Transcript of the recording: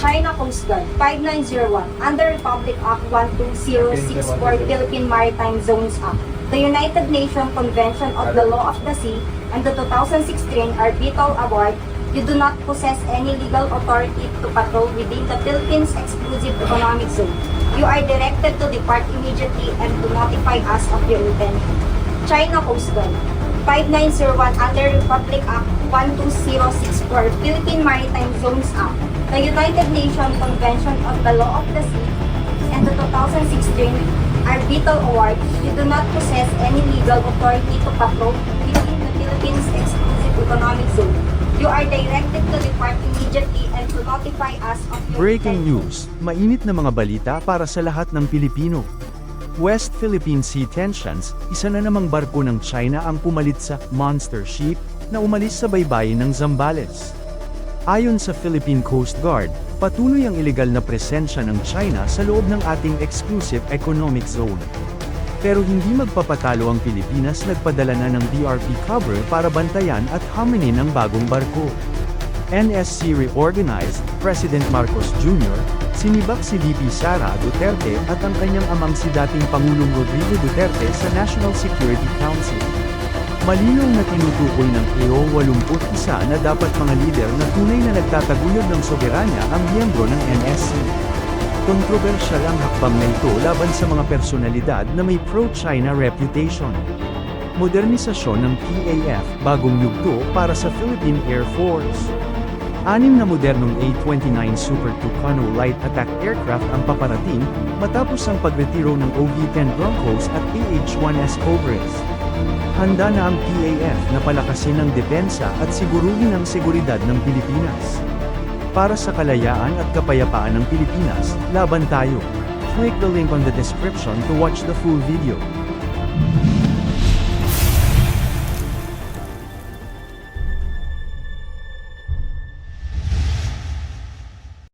China Coast Guard 5901 under Republic Act 12064 Philippine Maritime Zones Act, the United Nations Convention of the Law of the Sea, and the 2016 Arbitral Award, you do not possess any legal authority to patrol within the Philippines Exclusive Economic Zone. You are directed to depart immediately and to notify us of your intention. China Coast Guard 5901 under Republic Act 12064 Philippine Maritime Zones Act, the United Nations Convention of the Law of the Sea, and the 2016 Arbitral Award, you do not possess any legal authority to patrol within the Philippines Exclusive Economic Zone. You are directed to depart immediately and to notify us of your Breaking news, mainit na mga balita para sa lahat ng Pilipino. West Philippine Sea tensions, isa na namang barko ng China ang pumalit sa monster ship na umalis sa baybayin ng Zambales. Ayon sa Philippine Coast Guard, patuloy ang ilegal na presensya ng China sa loob ng ating exclusive economic zone. Pero hindi magpapatalo ang Pilipinas nagpadala na ng DRP cover para bantayan at haminin ang bagong barko. NSC reorganized, President Marcos Jr., sinibak si VP Sara Duterte at ang kanyang amang si dating Pangulong Rodrigo Duterte sa National Security Council. Malinaw na tinutukoy ng EO 81 na dapat mga lider na tunay na nagtataguyod ng soberanya ang miyembro ng NSC. Kontrobersyal ang hakbang na ito laban sa mga personalidad na may pro-China reputation. Modernisasyon ng PAF, bagong yugto para sa Philippine Air Force. Anim na modernong A-29 Super Tucano light attack aircraft ang paparating, matapos ang pagretiro ng OV-10 Broncos at PH-1S Cobras. Handa na ang PAF na palakasin ang depensa at siguruhin ang seguridad ng Pilipinas. Para sa kalayaan at kapayapaan ng Pilipinas, laban tayo. Click the link on the description to watch the full video.